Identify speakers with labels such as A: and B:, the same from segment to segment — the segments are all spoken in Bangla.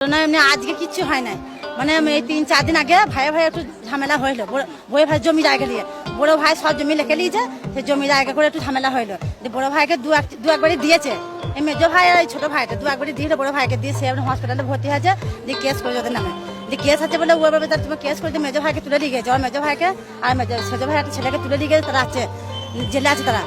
A: এমনি আজকে কিচ্ছু হয় নাই। মানে এই তিন, চার দিন আগে ভাই ভাই একটু ঝামেলা হইল। বড়- ভাই জমি জায়গা নিয়ে বড় ভাই সব জমি লেখে নিয়েছে সে জমি জায়গা করে একটু ঝামেলা হইল। দিয়ে বড় ভাইকে দু এক দু একবারই দিয়েছে। এই মেজ ভাই আর এই ছোট ভাইটা দু একবারই দিয়ে বড় ভাইকে দিয়ে সে হসপিটালে ভর্তি হয়েছে, দিয়ে কেস করে ওদের নামে। দিয়ে কেস আছে বলে ও এবার তার কেস করে দিয়ে মেজো ভাইকে তুলে নিয়ে গেছে আর মেজো ভাইকে আর মেজো সেজো ভাই একটা ছেলেকে তুলে নিয়ে গেছে তারা আছে। জেলে আছে তারা।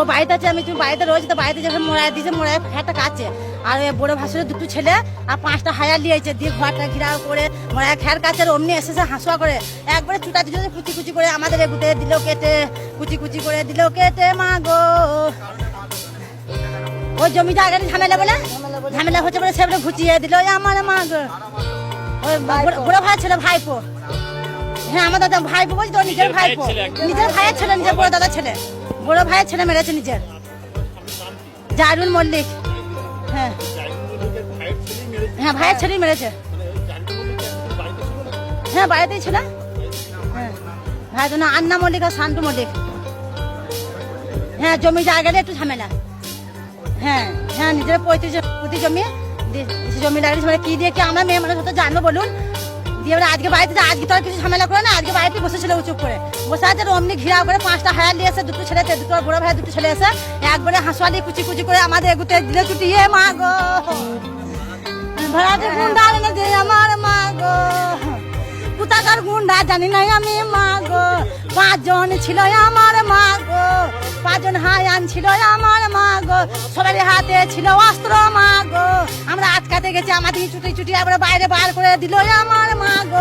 A: ও বাড়িতে আছে, আমি তুমি বাড়িতে রয়েছে, তো বাড়িতে যখন মোড়ায় দিয়েছে, মোড়ায় একটা কাছে আর ওই বড় ভাসুরের দুটো ছেলে আর পাঁচটা হায়ার লিয়েছে, দিয়ে ঘরটা ঘিরাও করে, মোড়ায় খেয়ার কাছে, অমনি এসেছে হাসুয়া করে। একবারে ছুটা দিল কুচি কুচি করে আমাদের এগুতে দিল কেটে, কুচি কুচি করে দিল কেটে, মা গো। ওই জমি জায়গাটা ঝামেলা বলে? ঝামেলা হচ্ছে বলে সেগুলো ঘুচিয়ে দিল আমার মা গো। ওই বড় ভাই ছিল, ভাইপো। হ্যাঁ আমার দাদা ভাইপো বলছি তো নিজের ভাইপো। নিজের ভাইয়ের ছেলে নিজের বড় দাদা ছেলে। বড় ভাইয়ের ছেলে মেরেছে নিজের। জারুল মল্লিক। হ্যাঁ। হ্যাঁ ভাইয়ের ছেলেই মেরেছে। হ্যাঁ বাড়িতেই ছিল। হ্যাঁ। ভাই তো না আন্না মল্লিক আর শান্তু মল্লিক। হ্যাঁ জমি জায়গা নিয়ে একটু ঝামেলা। হ্যাঁ হ্যাঁ নিজের পঁয়ত্রিশ প্রতি জমি জমি লাগিয়েছে। মানে কি দিয়ে কি আমরা মেয়ে মানুষ হতে জানব বলুন? দিয়ে এবারে আজকে বাড়িতে তো আজকে তো আর কিছু ঝামেলা করে না, আজকে বাড়িতে বসেছিল চুপ করে। বসে আছে অমনি ঘিরাও করে পাঁচটা হায়ার নিয়ে এসে, দুটো ছেলে দুটো বড় ভাই দুটো ছেলে এসে, একবারে হাঁসুয়ালি কুচি কুচি করে আমাদের এগুতে দিলে ছুটি এ মা গো ভাড়াতে গুন্ডা এনে দে আমার, মা গো। কোথাকার গুন্ডা জানি নাই আমি, মা গো। পাঁচজন ছিল আমার, মা গো। পাঁচজন হায়ান ছিল আমার, মা গো। সবার হাতে ছিল অস্ত্র, মা গো। গেছি আমাদের ছুটি চুটি আমরা বাইরে বার করে দিল। আমার মা গো।